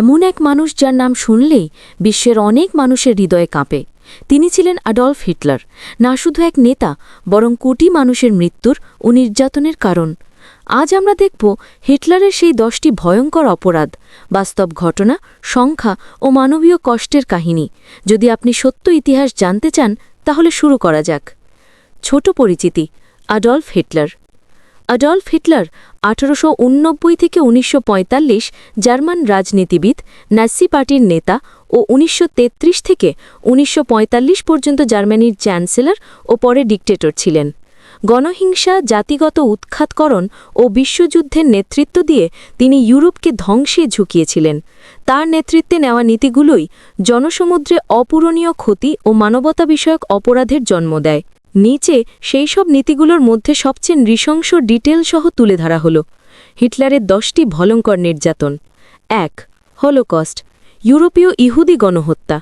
এমন এক মানুষ যার নাম শুনলেই বিশ্বের অনেক মানুষের হৃদয়ে কাঁপে। তিনি ছিলেন আডলফ হিটলার, না শুধু এক নেতা, বরং কোটি মানুষের মৃত্যুর ও নির্যাতনের কারণ। আজ আমরা দেখব হিটলারের সেই দশটি ভয়ঙ্কর অপরাধ, বাস্তব ঘটনা, সংখ্যা ও মানবীয় কষ্টের কাহিনী। যদি আপনি সত্য ইতিহাস জানতে চান, তাহলে শুরু করা যাক। ছোট পরিচিতি, আডলফ হিটলার। আডলফ হিটলার আঠারোশো থেকে উনিশশো পঁয়তাল্লিশ জার্মান রাজনীতিবিদ ন্যাসি পার্টির নেতা ও উনিশশো তেত্রিশ থেকে উনিশশো পঁয়তাল্লিশ পর্যন্ত জার্মানির চ্যান্সেলর ও পরে ডিকটেটর ছিলেন। গণহিংসা, জাতিগত উৎখাতকরণ ও বিশ্বযুদ্ধের নেতৃত্ব দিয়ে তিনি ইউরোপকে ধ্বংসে ঝুঁকিয়েছিলেন। তার নেতৃত্বে নেওয়া নীতিগুলোই জনসমুদ্রে অপূরণীয় ক্ষতি ও মানবতা বিষয়ক অপরাধের জন্ম দেয়। নিচে সেই সব নীতিগুলোর মধ্যে সবচেয়ে নৃশংস ডিটেল সহ তুলে ধরা হল। হিটলারের দশটি ভলঙ্কর নির্যাতন। এক, হলোকস্ট, ইউরোপীয় ইহুদি গণহত্যা।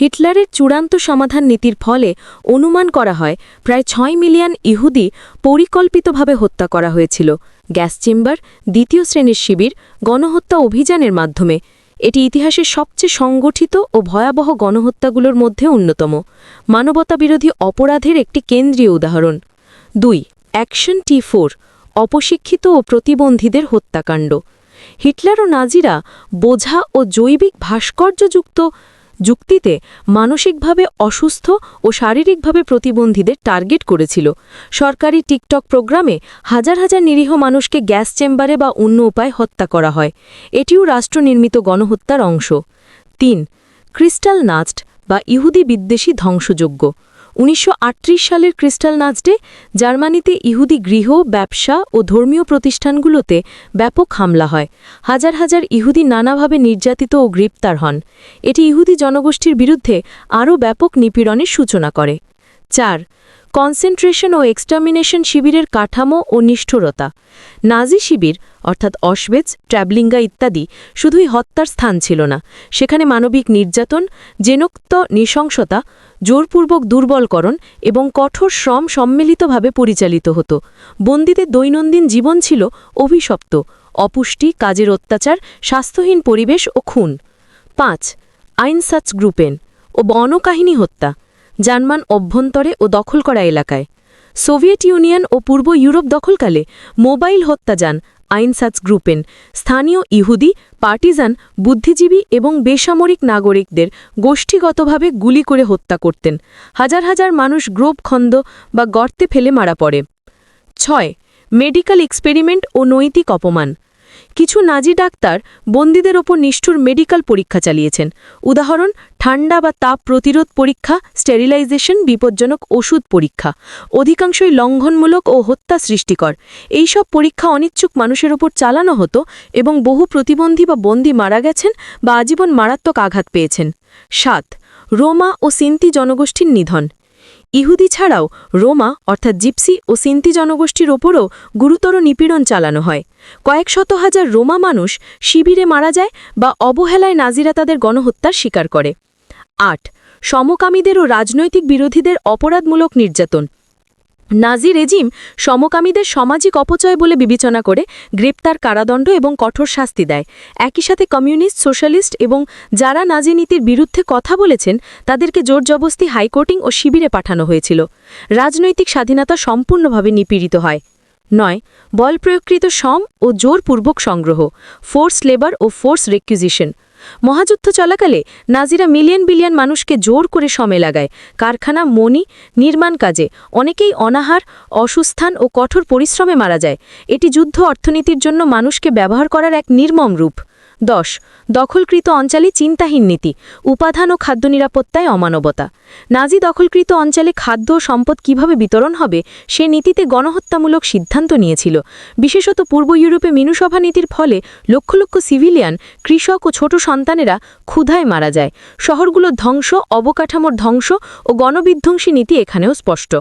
হিটলারের চূড়ান্ত সমাধান নীতির ফলে অনুমান করা হয়, প্রায় ছয় মিলিয়ন ইহুদি পরিকল্পিতভাবে হত্যা করা হয়েছিল। গ্যাস চেম্বার, দ্বিতীয় শ্রেণির শিবির, গণহত্যা অভিযানের মাধ্যমে। ইতিহাসের সবচেয়ে সংগঠিত ও ভয়াবহ গণহত্যাগুলোর মধ্যে অন্যতম। মানবতাবিরোধী অপরাধের একটি কেন্দ্রীয় উদাহরণ। দুই, অ্যাকশন টি ফোর, অপশিক্ষিত ও প্রতিবন্ধীদের হত্যাকাণ্ড। হিটলার ও নাজিরা বোঝা ও জৈবিক ভাস্কর্যযুক্ত যুক্তিতে মানসিকভাবে অসুস্থ ও শারীরিকভাবে প্রতিবন্ধীদের টার্গেট করেছিল। সরকারি টিকটক প্রোগ্রামে হাজার হাজার নিরীহ মানুষকে গ্যাস চেম্বারে বা অন্য উপায় হত্যা করা হয়। এটিও রাষ্ট্রনির্মিত গণহত্যার অংশ। তিন, ক্রিস্টাল নাচড বা ইহুদি বিদ্বেষী ধ্বংসযোগ্য উনিশশো আটত্রিশ সালের ক্রিস্টাল নাচডে জার্মানিতে ইহুদি গৃহ, ব্যবসা ও ধর্মীয় প্রতিষ্ঠানগুলোতে ব্যাপক হামলা হয়। হাজার হাজার ইহুদি নানাভাবে নির্যাতিত ও গ্রেপ্তার হন। এটি ইহুদি জনগোষ্ঠীর বিরুদ্ধে আরও ব্যাপক নিপীড়নের সূচনা করে। চার কনসেন্ট্রেশন ও এক্সটার্মিনেশন শিবিরের কাঠামো ও নিষ্ঠুরতা। নাজি শিবির, অর্থাৎ অশবেজ ট্র্যাবলিঙ্গা ইত্যাদি, শুধুই হত্যার স্থান ছিল না। সেখানে মানবিক নির্যাতন, জেনোক্ত নৃশংসতা, জোরপূর্বক দুর্বলকরণ এবং কঠোর শ্রম সম্মিলিতভাবে পরিচালিত হতো। বন্দীদের দৈনন্দিন জীবন ছিল অভিশপ্ত, অপুষ্টি, কাজের অত্যাচার, স্বাস্থ্যহীন পরিবেশ ও খুন। পাঁচ, আইনসাচ গ্রুপেন ও বনকাহিনী হত্যা। জার্মান অভ্যন্তরে ও দখল করা এলাকায়। সোভিয়েত ইউনিয়ন ও পূর্ব ইউরোপ দখলকালে মোবাইল হত্যাযান আইনসাচ গ্রুপেন, স্থানীয় ইহুদি, পার্টিজান, বুদ্ধিজীবী এবং বেসামরিক নাগরিকদের গোষ্ঠীগতভাবে গুলি করে হত্যা করতেন। হাজার হাজার মানুষ গ্রোভ খন্দ বা গর্তে ফেলে মারা পড়ে। ছয় মেডিকেল এক্সপেরিমেন্ট ও নৈতিক অপমান। কিছু নাজি ডাক্তার বন্দীদের ওপর নিষ্ঠুর মেডিকেল পরীক্ষা চালিয়েছেন। উদাহরণ, ঠান্ডা বা তাপ প্রতিরোধ পরীক্ষা, স্টেরিলাইজেশন, বিপজ্জনক ওষুধ পরীক্ষা, অধিকাংশই লঙ্ঘনমূলক ও হত্যা সৃষ্টিকর। এই সব পরীক্ষা অনিচ্ছুক মানুষের ওপর চালানো হতো এবং বহু প্রতিবন্ধী বা বন্দী মারা গেছেন বা আজীবন মারাত্মক আঘাত পেয়েছেন। সাত, রোমা ও সিন্তি জনগোষ্ঠীর নিধন। ইহুদি ছাড়াও রোমা, অর্থাৎ জিপসি ও সিন্তি জনগোষ্ঠীর ওপরও গুরুতর নিপীড়ন চালানো হয়। কয়েক শত হাজার রোমা মানুষ শিবিরে মারা যায় বা অবহেলায় নাজিরা তাদের গণহত্যার স্বীকার করে। আট সমকামীদের ও রাজনৈতিক বিরোধীদের অপরাধমূলক নির্যাতন। নাজি রেজিম সমকামীদের সামাজিক অপচয় বলে বিবেচনা করে গ্রেপ্তার কারাদণ্ড এবং কঠোর শাস্তি দেয়। একই সাথে কমিউনিস্ট, সোশ্যালিস্ট এবং যারা নাজি নীতির বিরুদ্ধে কথা বলেছেন, তাদেরকে জোর জবস্তি হাইকোর্টিং ও শিবিরে পাঠানো হয়েছিল। রাজনৈতিক স্বাধীনতা সম্পূর্ণভাবে নিপীড়িত হয়। নয়, বল প্রয়োগকৃত সম ও জোরপূর্বক সংগ্রহ ফোর্স লেবার ও ফোর্স রেকুইজিশন মহাযুদ্ধ চলাকালে নাজিরা মিলিয়ন বিলিয়ন মানুষকে জোর করে সমে লাগায়, কারখানা মনি নির্মাণ কাজে। অনেকেই অনাহার, অসুস্থান ও কঠোর পরিশ্রমে মারা যায়। এটি যুদ্ধ অর্থনীতির জন্য মানুষকে ব্যবহার করার এক নির্মম রূপ। দশ, দখলকৃত অঞ্চলে চিন্তাহীন নীতি উপাদান ও খাদ্য নিরাপত্তায় অমানবতা। নাজি দখলকৃত অঞ্চলে খাদ্য ও সম্পদ কীভাবে বিতরণ হবে, সে নীতিতে গণহত্যামূলক সিদ্ধান্ত নিয়েছিল। বিশেষত পূর্ব ইউরোপে মিনুসভা নীতির ফলে লক্ষ লক্ষ সিভিলিয়ান, কৃষক ও ছোট সন্তানেরা ক্ষুধায় মারা যায়। শহরগুলোর ধ্বংস, অবকাঠামোর ধ্বংস ও গণবিধ্বংসী নীতি এখানেও স্পষ্ট।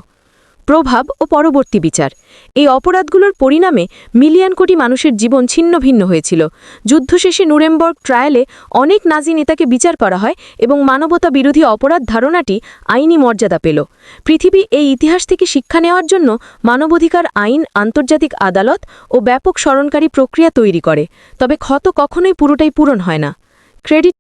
প্রভাব ও পরবর্তী বিচার। এই অপরাধগুলোর পরিণামে মিলিয়ন কোটি মানুষের জীবন ছিন্ন ভিন্ন হয়েছিল। যুদ্ধ শেষে নুরেমবর্গ ট্রায়ালে অনেক নাজি নেতাকে বিচার করা হয় এবং মানবতা বিরোধী অপরাধ ধারণাটি আইনি মর্যাদা পেল। পৃথিবী এই ইতিহাস থেকে শিক্ষা নেওয়ার জন্য মানবাধিকার আইন, আন্তর্জাতিক আদালত ও ব্যাপক স্মরণকারী প্রক্রিয়া তৈরি করে। তবে ক্ষত কখনোই পুরোটাই পূরণ হয় না। ক্রেডিট